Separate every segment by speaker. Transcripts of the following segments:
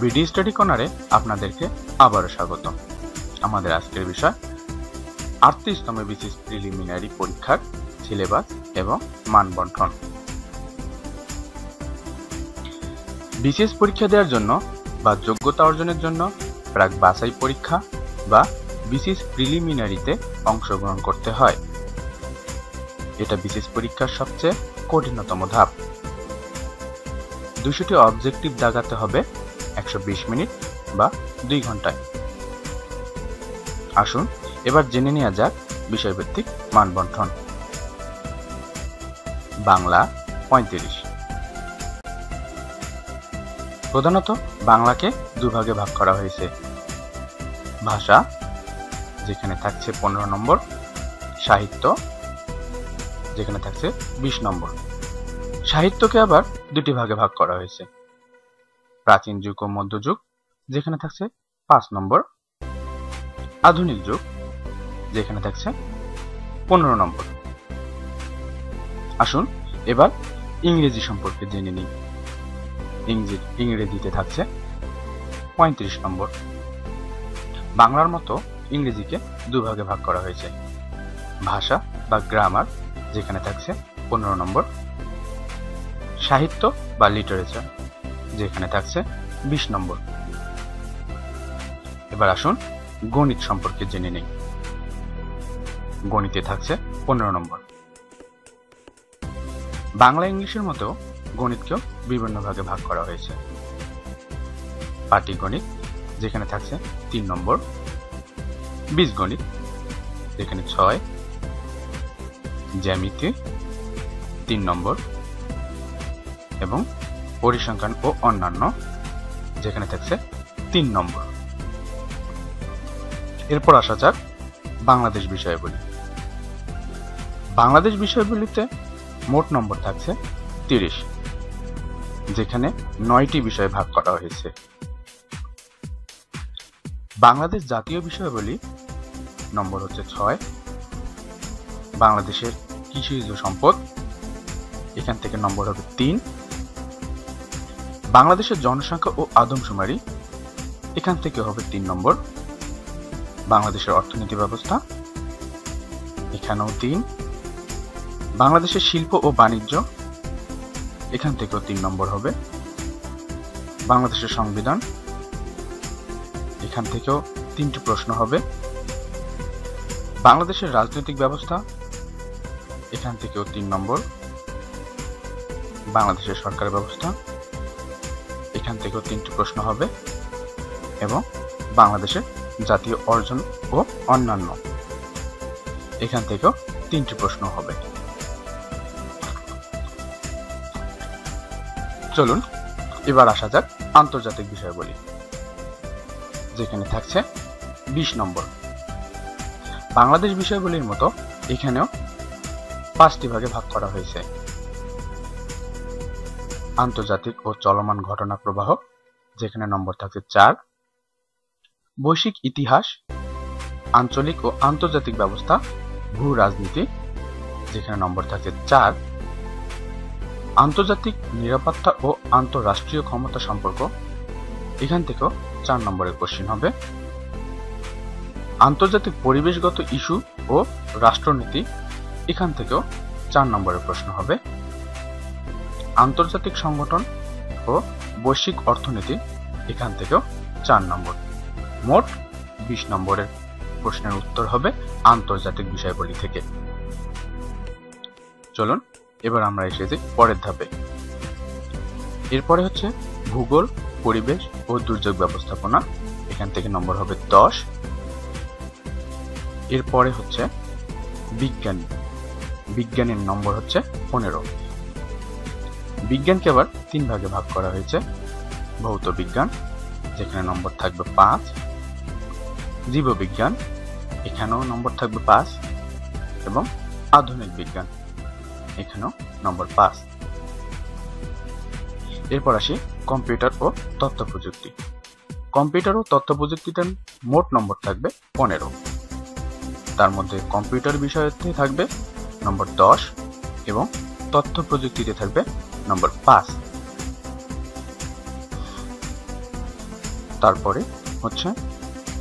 Speaker 1: BD study কর্নারে আপনাদেরকে আবারও স্বাগত। আমাদের আজকের বিষয়, আটত্রিশতম বিসিএস প্রিলিমিনারি পরীক্ষার সিলেবাস এবং মানবন্ঠন বিশেষ পরীক্ষা দেওয়ার জন্য বা যোগ্যতা অর্জনের জন্য প্রাক বাছাই পরীক্ষা বা বিশেষ প্রিলিমিনারিতে অংশগ্রহণ করতে হয়। এটা বিশেষ পরীক্ষার সবচেয়ে কঠিনতম ধাপ। দুশোটি অবজেক্টিভ দাগাতে হবে একশো বিশ মিনিট বা দুই ঘন্টায়। আসুন, এবার জেনে নেওয়া যাক বিষয়ভিত্তিক মানবন্ঠন বাংলা পঁয়ত্রিশ। প্রধানত বাংলাকে দুভাগে ভাগ করা হয়েছে। ভাষা, যেখানে থাকছে পনেরো নম্বর। সাহিত্য, যেখানে থাকছে বিশ নম্বর। সাহিত্যকে আবার দুটি ভাগে ভাগ করা হয়েছে। প্রাচীন যুগ ও মধ্যযুগ যেখানে থাকছে পাঁচ নম্বর। আধুনিক যুগ, যেখানে থাকছে পনেরো নম্বর। আসুন এবার ইংরেজি সম্পর্কে জেনে নিই। ইংরেজি, ইংরেজিতে থাকছে পঁয়ত্রিশ নম্বর। বাংলার মতো ইংরেজিকে দুভাগে ভাগ করা হয়েছে। ভাষা বা গ্রামার, যেখানে থাকছে পনেরো নম্বর। সাহিত্য বা লিটারেচার। যেখানে থাকছে, বিশ নম্বর। এবার আসুন গণিত সম্পর্কে জেনে নেই। গণিতে থাকছে পনেরো নম্বর। বাংলা, ইংলিশের মতো গণিতকেও বিভিন্ন ভাগে ভাগ করা হয়েছে। পাটিগণিত, যেখানে থাকছে তিন নম্বর। বীজগণিত, যেখানে ছয়। জ্যামিতি, তিন নম্বর। এবং পরিসংখ্যান ও অন্যান্য, যেখানে থাকছে তিন নম্বর। এরপর আসা যাক বাংলাদেশ বিষয়বলী। বাংলাদেশ বিষয়গুলিতে মোট নম্বর থাকছে তিরিশ, যেখানে নয়টি বিষয় ভাগ করা হয়েছে। বাংলাদেশ জাতীয় বিষয়বলী নম্বর হচ্ছে ছয়, বাংলাদেশের কৃষিজ সম্পদ, এখান থেকে নম্বর হবে তিন বাংলাদেশের জনসংখ্যা ও আদমশুমারি এখান থেকে হবে তিন নম্বর। বাংলাদেশের অর্থনীতি ব্যবস্থা এখানেও তিন। বাংলাদেশের শিল্প ও বাণিজ্য এখান থেকেও তিন নম্বর হবে। বাংলাদেশের সংবিধান এখান থেকেও তিনটি প্রশ্ন হবে। বাংলাদেশের রাজনৈতিক ব্যবস্থা এখান থেকেও তিন নম্বর। বাংলাদেশের সরকার ব্যবস্থা এখান থেকেও তিনটি প্রশ্ন হবে এবং বাংলাদেশের জাতীয় অর্জন ও অন্যান্য এখান থেকেও তিনটি প্রশ্ন হবে। চলুন, এবার আসা যাক আন্তর্জাতিক বিষয়বলী যেখানে থাকছে বিশ নম্বর। বাংলাদেশ বিষয়গুলির মতো এখানেও পাঁচটি ভাগে ভাগ করা হয়েছে। আন্তর্জাতিক ও চলমান ঘটনা প্রবাহ, যেখানে নম্বর থাকছে চার, বৈশ্বিক ইতিহাস, আঞ্চলিক ও আন্তর্জাতিক ব্যবস্থা, ভূ রাজনীতি, যেখানে নম্বর থাকছে চার, আন্তর্জাতিক নিরাপত্তা ও আন্তঃরাষ্ট্রীয় ক্ষমতা সম্পর্ক, এখান থেকেও চার নম্বরের কোশ্চিন হবে। আন্তর্জাতিক পরিবেশগত ইস্যু ও রাষ্ট্রনীতি, এখান থেকেও চার নম্বরের প্রশ্ন হবে। আন্তর্জাতিক সংগঠন ও বৈশ্বিক অর্থনীতি, এখান থেকেও চার নম্বর। মোট বিশ নম্বরের প্রশ্নের উত্তর হবে আন্তর্জাতিক বিষয়বলী থেকে। চলুন, এবার আমরা এসেছি পরের ধাপে। এরপরে হচ্ছে ভূগোল, পরিবেশ ও দুর্যোগ ব্যবস্থাপনা। এখান থেকে নম্বর হবে দশ। এরপরে হচ্ছে বিজ্ঞানী। বিজ্ঞানের নম্বর হচ্ছে পনেরো। বিজ্ঞানকে আবার তিন ভাগে ভাগ করা হয়েছে। ভৌত বিজ্ঞান, যেখানে নম্বর থাকবে পাঁচ। জীববিজ্ঞান এখানেও নম্বর থাকবে পাঁচ। এবং আধুনিক বিজ্ঞান, এখানেও নম্বর পাঁচ। এরপর আসি কম্পিউটার ও তথ্য প্রযুক্তি। কম্পিউটার ও তথ্য প্রযুক্তিতে মোট নম্বর থাকবে পনেরো। তার মধ্যে কম্পিউটার বিষয়তে থাকবে নম্বর দশ এবং তথ্য প্রযুক্তিতে থাকবে নম্বর পাঁচ। তারপরে হচ্ছে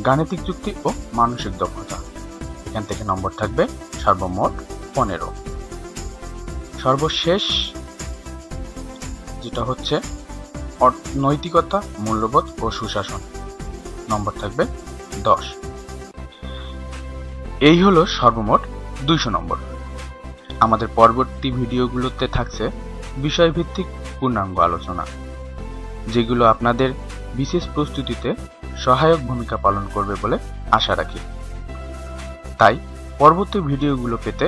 Speaker 1: গাণিতিক যুক্তি ও মানসিক দক্ষতা। এখান থেকে নম্বর থাকবে সর্বমোট পনেরো। সর্বশেষ যেটা হচ্ছে নৈতিকতা, মূল্যবোধ ও সুশাসন। নম্বর থাকবে দশ। এই হলো সর্বমোট দুইশো নম্বর। আমাদের পরবর্তী ভিডিওগুলোতে থাকছে বিষয়ভিত্তিক পূর্ণাঙ্গ আলোচনা, যেগুলো আপনাদের বিশেষ প্রস্তুতিতে সহায়ক ভূমিকা পালন করবে বলে আশা রাখি। তাই, পরবর্তী ভিডিওগুলো পেতে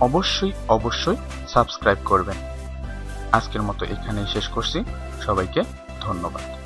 Speaker 1: অবশ্যই অবশ্যই সাবস্ক্রাইব করবেন। আজকের মতো এখানেই শেষ করছি। সবাইকে ধন্যবাদ।